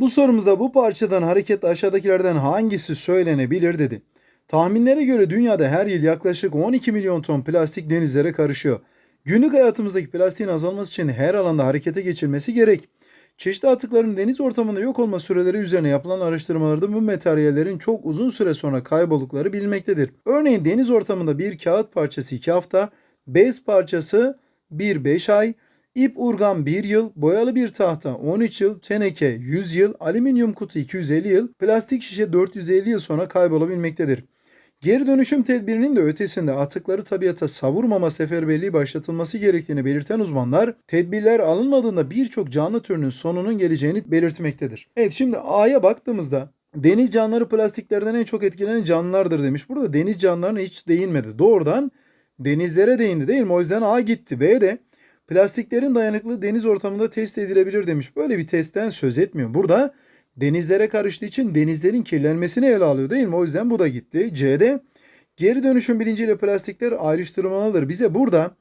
Bu sorumuzda bu parçadan hareketle aşağıdakilerden hangisi söylenebilir dedi. Tahminlere göre dünyada her yıl yaklaşık 12 milyon ton plastik denizlere karışıyor. Günlük hayatımızdaki plastiğin azalması için her alanda harekete geçilmesi gerek. Çeşitli atıkların deniz ortamında yok olma süreleri üzerine yapılan araştırmalarda bu materyallerin çok uzun süre sonra kayboldukları bilinmektedir. Örneğin deniz ortamında bir kağıt parçası 2 hafta, bez parçası 1-5 ay, ip urgan 1 yıl, boyalı bir tahta 13 yıl, teneke 100 yıl, alüminyum kutu 250 yıl, plastik şişe 450 yıl sonra kaybolabilmektedir. Geri dönüşüm tedbirinin de ötesinde atıkları tabiata savurmama seferberliği başlatılması gerektiğini belirten uzmanlar, tedbirler alınmadığında birçok canlı türünün sonunun geleceğini belirtmektedir. Evet şimdi A'ya baktığımızda deniz canlıları plastiklerden en çok etkilenen canlılardır demiş. Burada deniz canlılarına hiç değinmedi. Doğrudan denizlere değindi değil mi? O yüzden A gitti. B de plastiklerin dayanıklılığı deniz ortamında test edilebilir demiş. Böyle bir testten söz etmiyor. Burada denizlere karıştığı için denizlerin kirlenmesini ele alıyor değil mi? O yüzden bu da gitti. C'de geri dönüşüm bilinciyle plastikler ayrıştırılmalıdır. Bize burada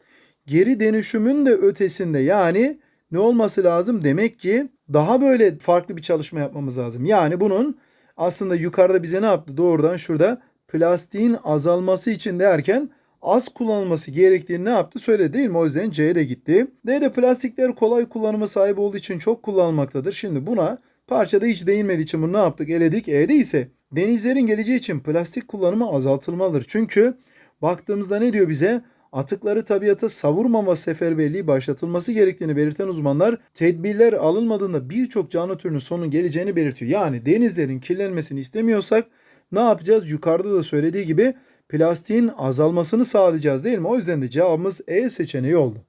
geri dönüşümün de ötesinde yani ne olması lazım? Demek ki daha böyle farklı bir çalışma yapmamız lazım. Yani bunun aslında yukarıda bize ne yaptı? Doğrudan şurada plastiğin azalması için derken az kullanılması gerektiğini ne yaptı söyledi değil mi? O yüzden C'ye de gitti. D'de plastikler kolay kullanıma sahip olduğu için çok kullanılmaktadır. Şimdi buna parçada hiç değinmediği için bunu ne yaptık? Eledik. E'de ise denizlerin geleceği için plastik kullanımı azaltılmalıdır. Çünkü baktığımızda ne diyor bize? Atıkları tabiata savurmama seferberliği başlatılması gerektiğini belirten uzmanlar tedbirler alınmadığında birçok canlı türünün sonun geleceğini belirtiyor. Yani denizlerin kirlenmesini istemiyorsak ne yapacağız? Yukarıda da söylediği gibi plastiğin azalmasını sağlayacağız değil mi? O yüzden de cevabımız E seçeneği oldu.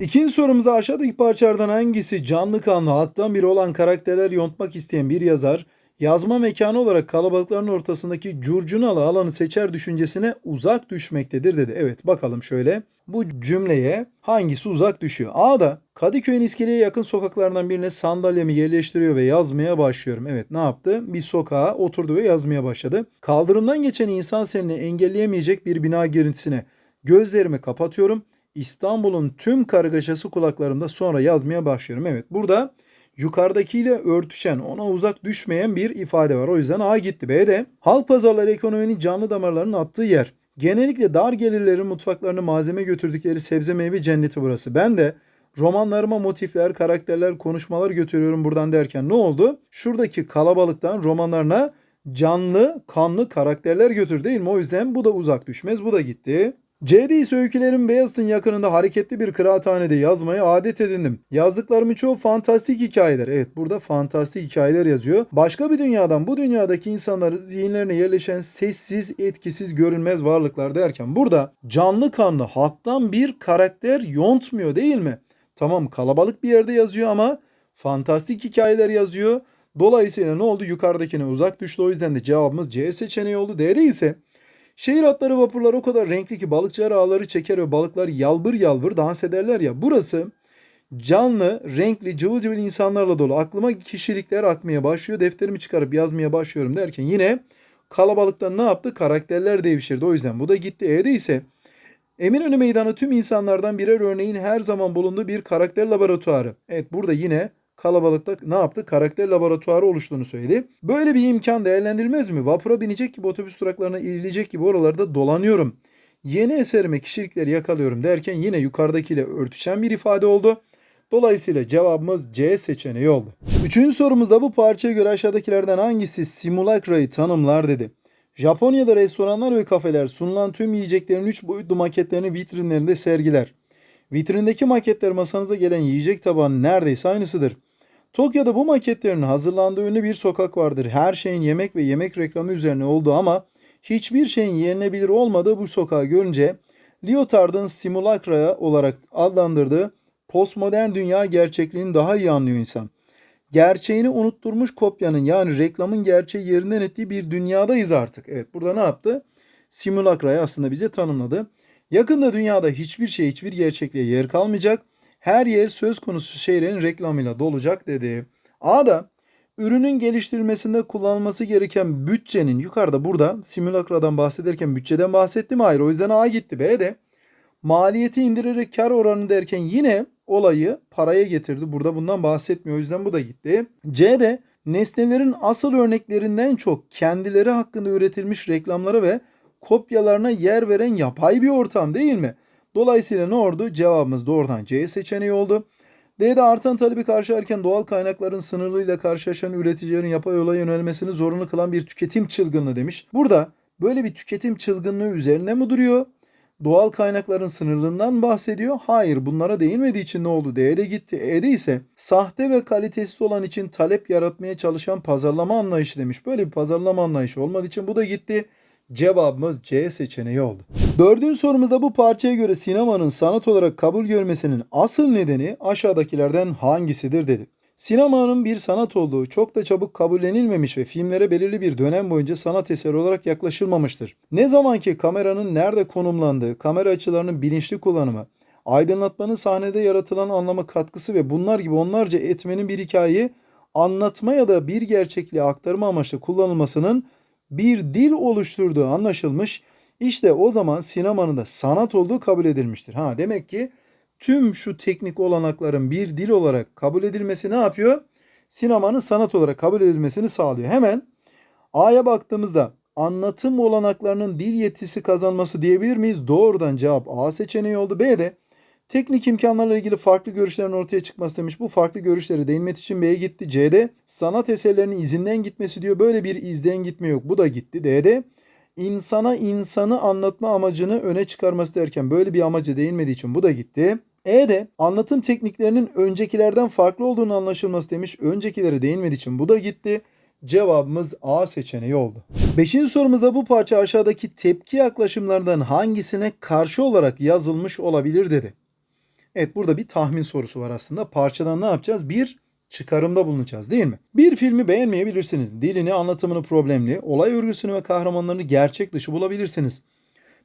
İkinci sorumuzda aşağıdaki parçalardan hangisi canlı kanlı halktan biri olan karakterler yontmak isteyen bir yazar yazma mekanı olarak kalabalıkların ortasındaki curcunalı alanı seçer düşüncesine uzak düşmektedir dedi. Evet bakalım şöyle bu cümleye hangisi uzak düşüyor? A'da Kadıköy'ün iskeleye yakın sokaklardan birine sandalyemi yerleştiriyor ve yazmaya başlıyorum. Evet ne yaptı? Bir sokağa oturdu ve yazmaya başladı. Kaldırımdan geçen insan selini engelleyemeyecek bir bina girintisine gözlerimi kapatıyorum. İstanbul'un tüm kargaşası kulaklarımda sonra yazmaya başlıyorum. Evet burada yukarıdakiyle örtüşen ona uzak düşmeyen bir ifade var. O yüzden A gitti. B de halk pazarları ekonominin canlı damarlarının attığı yer. Genellikle dar gelirlerin mutfaklarını malzeme götürdükleri sebze meyve cenneti burası. Ben de romanlarıma motifler, karakterler, konuşmalar götürüyorum buradan derken ne oldu? Şuradaki kalabalıktan romanlarına canlı, kanlı karakterler götür değil mi? O yüzden bu da uzak düşmez. Bu da gitti. C'de ise öykülerin Beyazıt'ın yakınında hareketli bir kıraathanede yazmaya adet edindim. Yazdıklarımın çoğu fantastik hikayeler. Evet burada fantastik hikayeler yazıyor. Başka bir dünyadan bu dünyadaki insanların zihinlerine yerleşen sessiz, etkisiz, görünmez varlıklar derken burada canlı kanlı halktan bir karakter yontmuyor değil mi? Tamam kalabalık bir yerde yazıyor ama fantastik hikayeler yazıyor. Dolayısıyla ne oldu? Yukarıdakine uzak düştü. O yüzden de cevabımız C seçeneği oldu. D'de ise Şehir atları vapurlar o kadar renkli ki balıkçılar ağları çeker ve balıklar yalbır yalbır dans ederler ya. Burası canlı, renkli, cıvıl cıvıl insanlarla dolu. Aklıma kişilikler akmaya başlıyor. Defterimi çıkarıp yazmaya başlıyorum derken yine kalabalıktan ne yaptı? Karakterler devşirdi. O yüzden bu da gitti. E'de ise Eminönü Meydanı tüm insanlardan birer örneğin her zaman bulunduğu bir karakter laboratuvarı. Evet burada yine kalabalıkta ne yaptı? Karakter laboratuvarı oluştuğunu söyledi. Böyle bir imkan değerlendirilmez mi? Vapura binecek gibi otobüs duraklarına inilecek gibi oralarda dolanıyorum. Yeni eserime kişilikleri yakalıyorum derken yine yukarıdakiyle örtüşen bir ifade oldu. Dolayısıyla cevabımız C seçeneği oldu. Üçüncü sorumuzda bu parçaya göre aşağıdakilerden hangisi simulakrayı tanımlar dedi. Japonya'da restoranlar ve kafeler sunulan tüm yiyeceklerin 3 boyutlu maketlerini vitrinlerinde sergiler. Vitrindeki maketler masanıza gelen yiyecek tabağının neredeyse aynısıdır. Tokyo'da bu maketlerin hazırlandığı ünlü bir sokak vardır. Her şeyin yemek ve yemek reklamı üzerine olduğu ama hiçbir şeyin yenilebilir olmadığı bu sokağı görünce Lyotard'ın simulakra olarak adlandırdığı postmodern dünya gerçekliğini daha iyi anlıyor insan. Gerçeğini unutturmuş kopyanın yani reklamın gerçeği yerinden ettiği bir dünyadayız artık. Evet burada ne yaptı? Simulakra'yı aslında bize tanımladı. Yakında dünyada hiçbir şey hiçbir gerçekliğe yer kalmayacak. Her yer söz konusu şeylerin reklamıyla dolacak dedi. A'da ürünün geliştirilmesinde kullanılması gereken bütçenin yukarıda burada simülakradan bahsederken bütçeden bahsetti mi? Hayır o yüzden A gitti. B'de maliyeti indirerek kar oranı derken yine olayı paraya getirdi. Burada bundan bahsetmiyor. O yüzden bu da gitti. C'de Nesnelerin asıl örneklerinden çok kendileri hakkında üretilmiş reklamlara ve kopyalarına yer veren yapay bir ortam değil mi? Dolayısıyla ne oldu? Cevabımız doğrudan C seçeneği oldu. D'de artan talebi karşılarken doğal kaynakların sınırlılığıyla karşılaşan üreticilerin yapay yola yönelmesini zorunlu kılan bir tüketim çılgınlığı demiş. Burada böyle bir tüketim çılgınlığı üzerine mi duruyor? Doğal kaynakların sınırlılığından bahsediyor. Hayır bunlara değinmediği için ne oldu? D'de gitti. E'de ise sahte ve kalitesiz olan için talep yaratmaya çalışan pazarlama anlayışı demiş. Böyle bir pazarlama anlayışı olmadığı için bu da gitti. Cevabımız C seçeneği oldu. Dördüncü sorumuzda bu parçaya göre sinemanın sanat olarak kabul görmesinin asıl nedeni aşağıdakilerden hangisidir dedi. Sinemanın bir sanat olduğu çok da çabuk kabullenilmemiş ve filmlere belirli bir dönem boyunca sanat eseri olarak yaklaşılmamıştır. Ne zaman ki kameranın nerede konumlandığı, kamera açılarının bilinçli kullanımı, aydınlatmanın sahnede yaratılan anlamı katkısı ve bunlar gibi onlarca etmenin bir hikayeyi anlatma ya da bir gerçekliği aktarma amaçlı kullanılmasının bir dil oluşturduğu anlaşılmış. İşte o zaman sinemanın da sanat olduğu kabul edilmiştir. Ha demek ki tüm şu teknik olanakların bir dil olarak kabul edilmesi ne yapıyor? Sinemanın sanat olarak kabul edilmesini sağlıyor. Hemen A'ya baktığımızda anlatım olanaklarının dil yetisi kazanması diyebilir miyiz? Doğrudan cevap A seçeneği oldu. B'de teknik imkanlarla ilgili farklı görüşlerin ortaya çıkması demiş. Bu farklı görüşlere değinmek için B'ye gitti. C'de sanat eserlerinin izinden gitmesi diyor. Böyle bir izden gitme yok. Bu da gitti. D'de insana insanı anlatma amacını öne çıkarması derken böyle bir amaca değinmediği için bu da gitti. E'de anlatım tekniklerinin öncekilerden farklı olduğunu anlaşılması demiş. Öncekilere değinmediği için bu da gitti. Cevabımız A seçeneği oldu. Beşinci sorumuzda bu parça aşağıdaki tepki yaklaşımlardan hangisine karşı olarak yazılmış olabilir dedi. Evet burada bir tahmin sorusu var aslında. Parçadan ne yapacağız? Bir çıkarımda bulunacağız değil mi? Bir filmi beğenmeyebilirsiniz. Dilini, anlatımını problemli, olay örgüsünü ve kahramanlarını gerçek dışı bulabilirsiniz.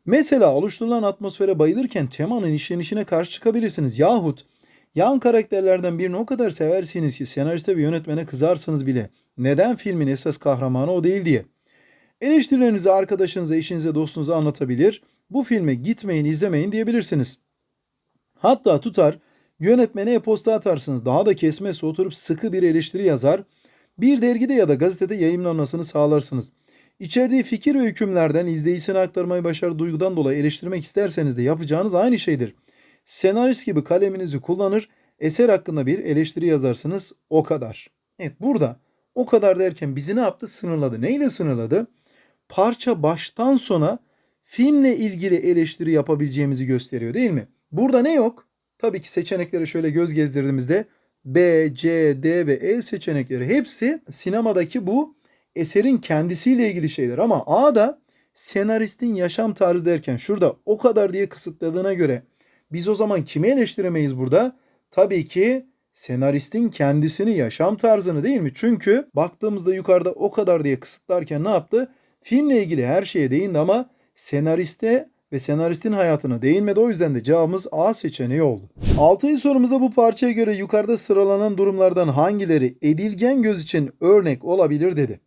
Mesela oluşturulan atmosfere bayılırken temanın işlenişine karşı çıkabilirsiniz. Yahut yan karakterlerden birini o kadar seversiniz ki senariste ve yönetmene kızarsınız bile. Neden filmin esas kahramanı o değil diye. Eleştirilerinizi arkadaşınıza, eşinize, dostunuza anlatabilir. Bu filme gitmeyin, izlemeyin diyebilirsiniz. Hatta tutar yönetmene e-posta atarsınız. Daha da kesmezse oturup sıkı bir eleştiri yazar. Bir dergide ya da gazetede yayınlanmasını sağlarsınız. İçerdiği fikir ve hükümlerden izleyicisine aktarmayı başarı duygudan dolayı eleştirmek isterseniz de yapacağınız aynı şeydir. Senarist gibi kaleminizi kullanır, eser hakkında bir eleştiri yazarsınız o kadar. Evet burada o kadar derken bizi ne yaptı? Sınırladı. Neyle sınırladı? Parça baştan sona filmle ilgili eleştiri yapabileceğimizi gösteriyor değil mi? Burada ne yok? Tabii ki seçenekleri şöyle göz gezdirdiğimizde B, C, D ve E seçenekleri hepsi sinemadaki bu eserin kendisiyle ilgili şeyler ama A'da senaristin yaşam tarzı derken şurada o kadar diye kısıtladığına göre biz o zaman kimi eleştiremeyiz burada? Tabii ki senaristin kendisini, yaşam tarzını değil mi? Çünkü baktığımızda yukarıda o kadar diye kısıtlarken ne yaptı? Filmle ilgili her şeye değindi ama senariste ve senaristin hayatına değinmedi. O yüzden de cevabımız A seçeneği oldu. Altıncı sorumuzda bu parçaya göre yukarıda sıralanan durumlardan hangileri edilgen göz için örnek olabilir dedi.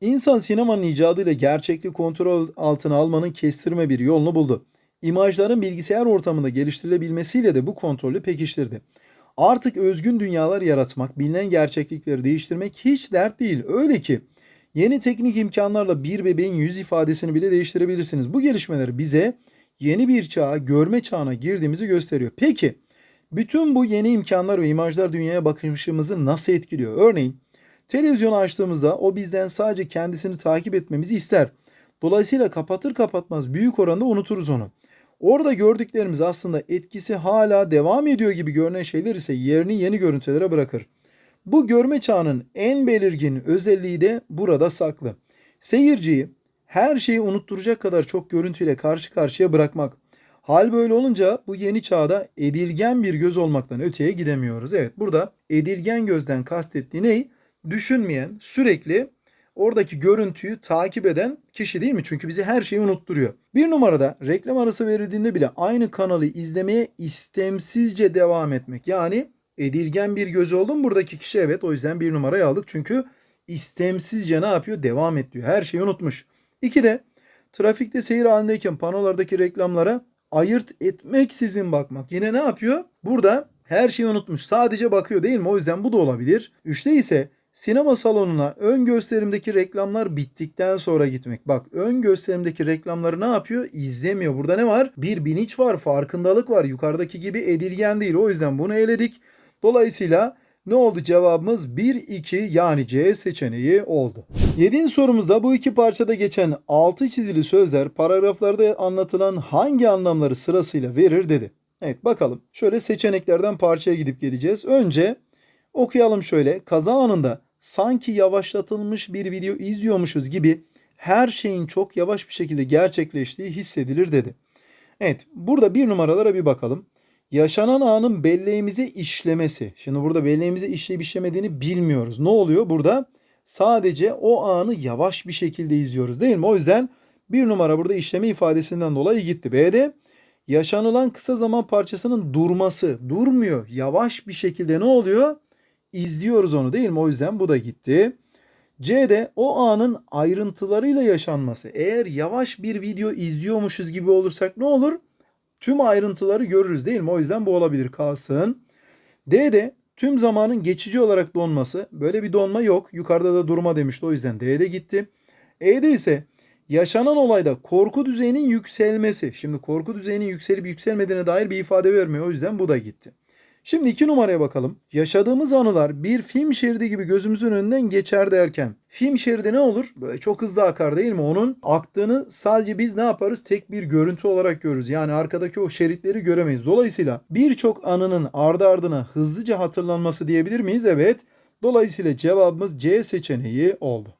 İnsan sinemanın icadıyla gerçekliği kontrol altına almanın kestirme bir yolunu buldu. İmajların bilgisayar ortamında geliştirilebilmesiyle de bu kontrolü pekiştirdi. Artık özgün dünyalar yaratmak, bilinen gerçeklikleri değiştirmek hiç dert değil. Öyle ki yeni teknik imkanlarla bir bebeğin yüz ifadesini bile değiştirebilirsiniz. Bu gelişmeler bize yeni bir çağa, görme çağına girdiğimizi gösteriyor. Peki bütün bu yeni imkanlar ve imajlar dünyaya bakışımızı nasıl etkiliyor? Örneğin Televizyonu açtığımızda o bizden sadece kendisini takip etmemizi ister. Dolayısıyla kapatır kapatmaz büyük oranda unuturuz onu. Orada gördüklerimiz aslında etkisi hala devam ediyor gibi görünen şeyler ise yerini yeni görüntülere bırakır. Bu görme çağının en belirgin özelliği de burada saklı. Seyirciyi her şeyi unutturacak kadar çok görüntüyle karşı karşıya bırakmak. Hal böyle olunca bu yeni çağda edilgen bir göz olmaktan öteye gidemiyoruz. Evet burada edilgen gözden kastettiği ney? düşünmeyen, sürekli oradaki görüntüyü takip eden kişi değil mi? Çünkü bizi her şeyi unutturuyor. Bir numarada reklam arası verildiğinde bile aynı kanalı izlemeye istemsizce devam etmek. Yani edilgen bir göz oldu mu buradaki kişi evet o yüzden bir numarayı aldık. Çünkü istemsizce ne yapıyor? Devam et diyor. Her şeyi unutmuş. İki de trafikte seyir halindeyken panolardaki reklamlara ayırt etmeksizin bakmak. Yine ne yapıyor? Burada her şeyi unutmuş. Sadece bakıyor değil mi? O yüzden bu da olabilir. Üçte ise Sinema salonuna ön gösterimdeki reklamlar bittikten sonra gitmek. Bak ön gösterimdeki reklamları ne yapıyor? İzlemiyor. Burada ne var? Bir bilinç var, farkındalık var. Yukarıdaki gibi edilgen değil. O yüzden bunu eledik. Dolayısıyla ne oldu cevabımız? 1-2 yani C seçeneği oldu. 7. sorumuzda bu iki parçada geçen altı çizili sözler paragraflarda anlatılan hangi anlamları sırasıyla verir dedi. Evet bakalım. Şöyle seçeneklerden parçaya gidip geleceğiz. Önce okuyalım şöyle. Kaza anında sanki yavaşlatılmış bir video izliyormuşuz gibi her şeyin çok yavaş bir şekilde gerçekleştiği hissedilir dedi. Evet burada bir numaralara bir bakalım. Yaşanan anın belleğimize işlemesi. Şimdi burada belleğimize işleyip işlemediğini bilmiyoruz. Ne oluyor? Burada sadece o anı yavaş bir şekilde izliyoruz değil mi? O yüzden bir numara burada işleme ifadesinden dolayı gitti. B'de yaşanılan kısa zaman parçasının durması. Durmuyor. Yavaş bir şekilde ne oluyor? İzliyoruz onu değil mi? O yüzden bu da gitti. C'de o anın ayrıntılarıyla yaşanması. Eğer yavaş bir video izliyormuşuz gibi olursak ne olur? Tüm ayrıntıları görürüz değil mi? O yüzden bu olabilir kalsın. D'de tüm zamanın geçici olarak donması. Böyle bir donma yok. Yukarıda da durma demişti. O yüzden D'de gitti. E'de ise yaşanan olayda korku düzeyinin yükselmesi. Şimdi korku düzeyinin yükselip yükselmediğine dair bir ifade vermiyor. O yüzden bu da gitti. Şimdi iki numaraya bakalım. Yaşadığımız anılar bir film şeridi gibi gözümüzün önünden geçer derken film şeridi ne olur? Böyle çok hızlı akar değil mi? Onun aktığını sadece biz ne yaparız? Tek bir görüntü olarak görürüz. Yani arkadaki o şeritleri göremeyiz. Dolayısıyla birçok anının ardı ardına hızlıca hatırlanması diyebilir miyiz? Evet. Dolayısıyla cevabımız C seçeneği oldu.